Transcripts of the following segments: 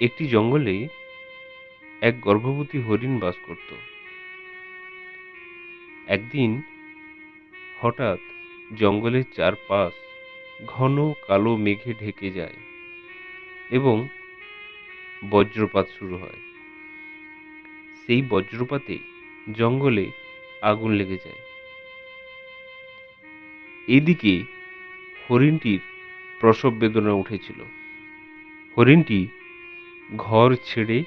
একটি জঙ্গলে এক গর্ভবতী হরিণ বাস করত। একদিন হঠাৎ জঙ্গলের চারপাশ ঘন কালো মেঘে ঢেকে যায় এবং বজ্রপাত শুরু হয়। সেই বজ্রপাতে জঙ্গলে আগুন লেগে যায়। এদিকে হরিণটির প্রসব বেদনা উঠেছিল। হরিণটি ঘর ছেড়ে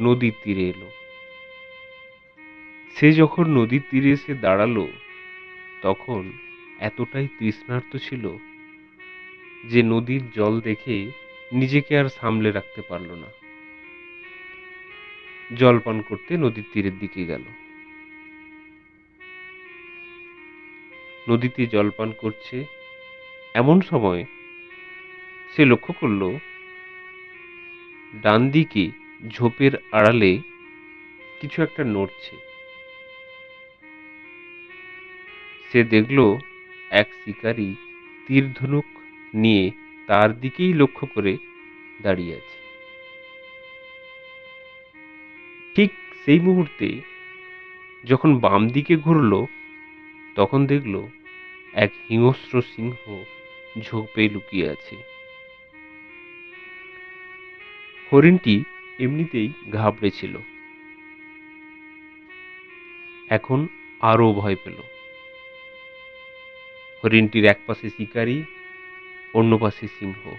নদীর তীরে এলো। সে যখন নদীর তীরে এসে দাঁড়াল, তখন এতটাই তৃষ্ণার্ত ছিল যে নদীর জল দেখে নিজেকে আর সামলে রাখতে পারল না। জল পান করতে নদীর তীরের দিকে গেল। নদীতে জল পান করছে এমন সময় সে লক্ষ্য করল ডান দিকে ঝোপের আড়ালে কিছু একটা নড়ছে। সে দেখল এক শিকারী তীর ধনুক নিয়ে তার দিকেই লক্ষ্য করে দাঁড়িয়ে আছে। ঠিক সেই মুহূর্তে যখন বাম দিকে ঘুরল, তখন দেখল এক হিংস্র সিংহ ঝোপে লুকিয়ে আছে। হরিণটি এমনিতেই ঘাবড়েছিল এখন আরও ভয় পেল। হরিণটির এক পাশে শিকারী, অন্য পাশে সিংহ।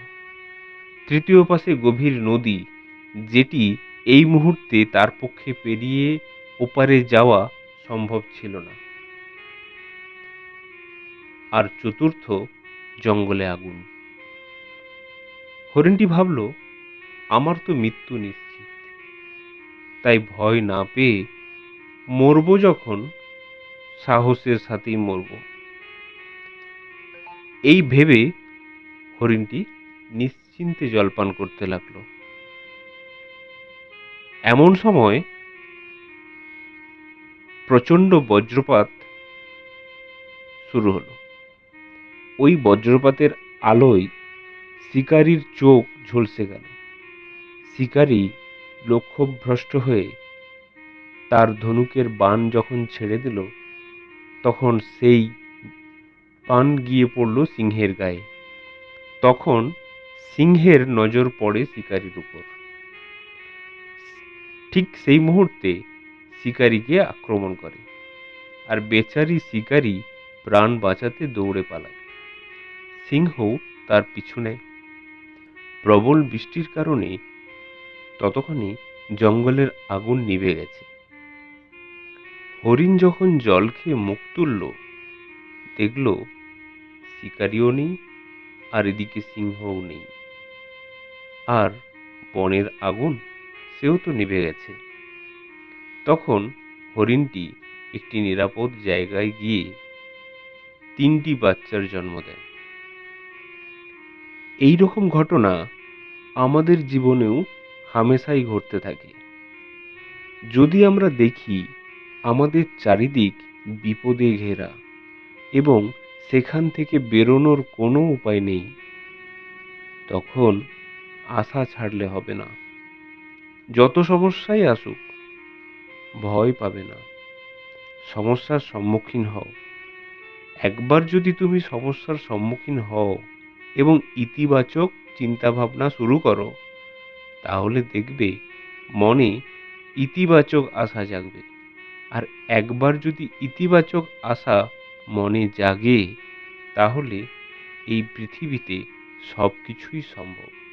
তৃতীয় পাশে গভীর নদী, যেটি এই মুহূর্তে তার পক্ষে পেরিয়ে ওপারে যাওয়া সম্ভব ছিল না। আর চতুর্থ জঙ্গলে আগুন। হরিণটি ভাবল আমার তো মৃত্যু নিশ্চিত। তাই ভয় না পেয়ে মরব যখন, সাহসের সাথেই মরব। এই ভেবে হরিণটি নিশ্চিন্তে জলপান করতে লাগল। এমন সময় প্রচণ্ড বজ্রপাত শুরু হলো। ওই বজ্রপাতের আলোয় শিকারীর চোখ ঝলসে গেল। শিকারী লক্ষ্যভ্রষ্ট হয়ে তার ধনুকের বান যখন ছেড়ে দিল, তখন সেই বান গিয়ে পড়ল সিংহের গায়ে। তখন সিংহের নজর পড়ে শিকারীর উপর। ঠিক সেই মুহূর্তে শিকারীকে আক্রমণ করে আর বেচারি শিকারি প্রাণ বাঁচাতে দৌড়ে পালায়। সিংহ তার পিছু নেয়। প্রবল বৃষ্টির কারণে ততক্ষণে জঙ্গলের আগুন নিভে গেছে। হরিণ যখন জল খেয়ে মুখ তুলল, দেখল শিকারিও নেই, আর এদিকে সিংহও নেই। আর বনের আগুন, সেও তো নিভে গেছে। তখন হরিণটি একটি নিরাপদ জায়গায় গিয়ে তিনটি বাচ্চার জন্ম দেয়। এই রকম ঘটনা আমাদের জীবনেও হামেশাই ঘটতে থাকে। যদি আমরা দেখি, আমাদের চারিদিক বিপদে ঘেরা এবং সেখান থেকে বেরোনোর কোনো উপায় নেই, তখন আশা ছাড়লে হবে না। যত সমস্যাই আসুক, ভয় পাবে না। সমস্যার সম্মুখীন হও। একবার যদি তুমি সমস্যার সম্মুখীন হও এবং ইতিবাচক চিন্তাভাবনা শুরু করো তাহলে দেখবে মনে ইতিবাচক আশা জাগবে। আর একবার যদি ইতিবাচক আশা মনে জাগে, তাহলে এই পৃথিবীতে সব কিছুই সম্ভব।